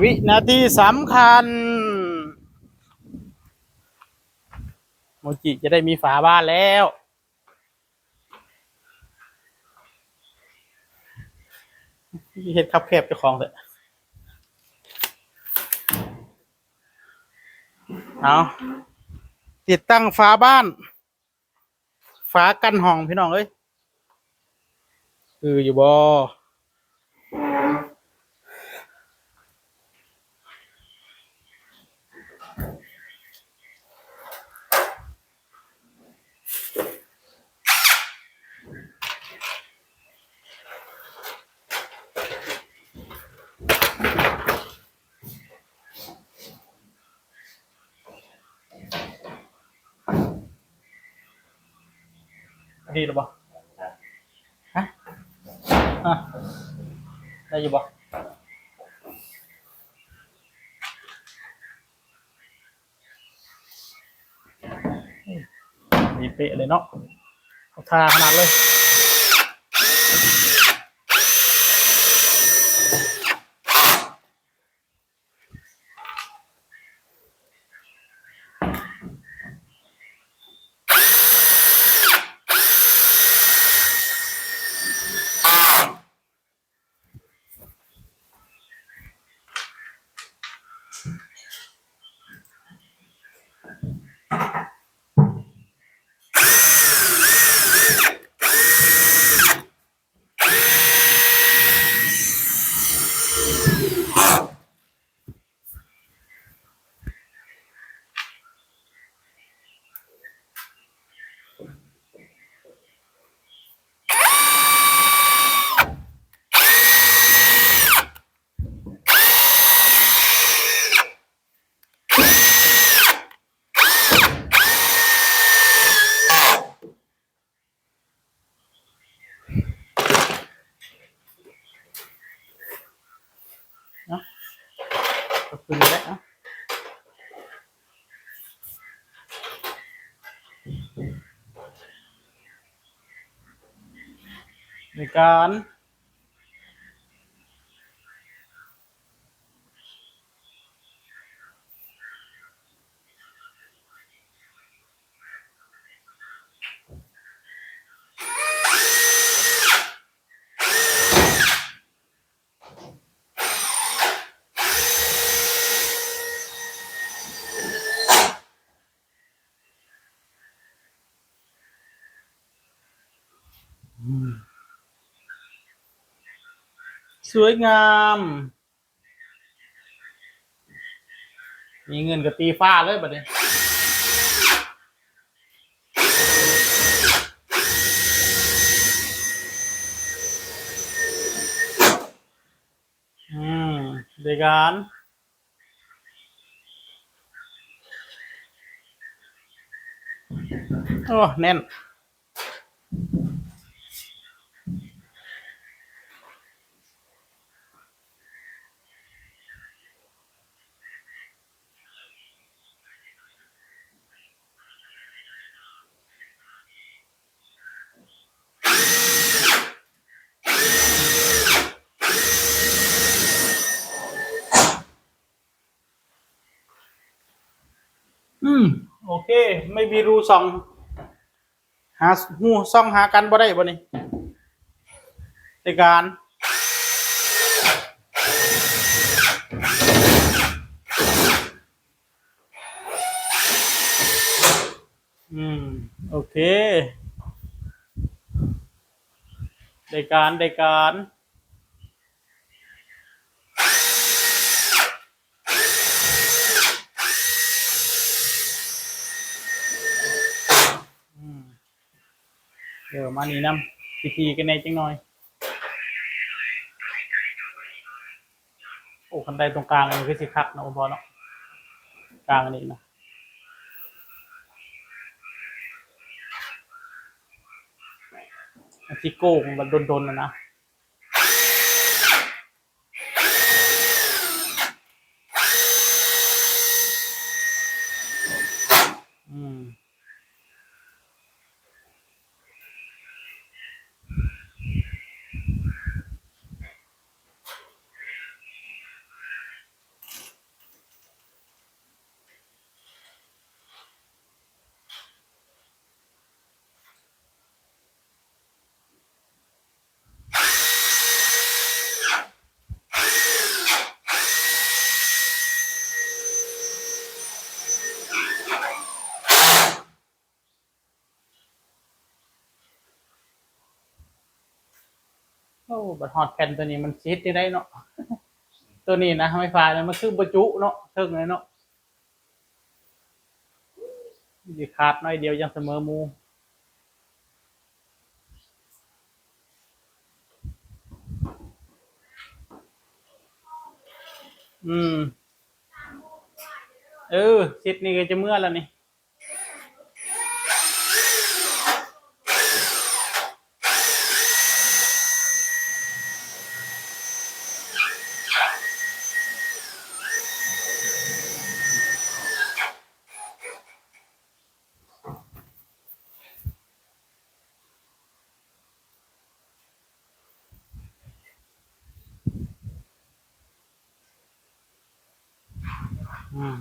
วินาทีสำคัญ โมจิจะได้มีฝาบ้านแล้วเฮ็ดคับแคบจ้าของเถอะเอาติดตั้งฝาบ้าน ฝากันห้องพี่น้องเอ้ยคืออยู่บ่ ดีหรือเปล่าฮะอะได้อยู่บ่ดีเป๊ะเลยเนาะเอาทาขนาดเลย ก็คือแล้วนะในการ สวยงาม มีเงินกับตีฟ้าเลยบัดนี้อืมเดกันโอ้ แน่น โอเค ไม่มีรูส่อง หาหูส่องหากันบ่ได้บ่นี่ในการอืม โอเค ได้การได้การ เดี๋ยวมานี่นำพิธีกันในจังหน่อย โอ้คันใดตรงกลางอันนี้คือสิคักเนาะคุณพ่อเนาะกลางอันนี้นะอันที่โก้งมันโดนๆนะนะ บัดฮอดแผ่นตัวนี้มันชิดได้เนาะ ตัวนี้นะไม่ฟ้าเนี่ยมันคือบรรจุเนาะเทิงเลยเนาะดีขาดน้อยเดียวยังเสมอมูอืม เออชิดนี่ก็จะเมื่อแล้วนี่ อืม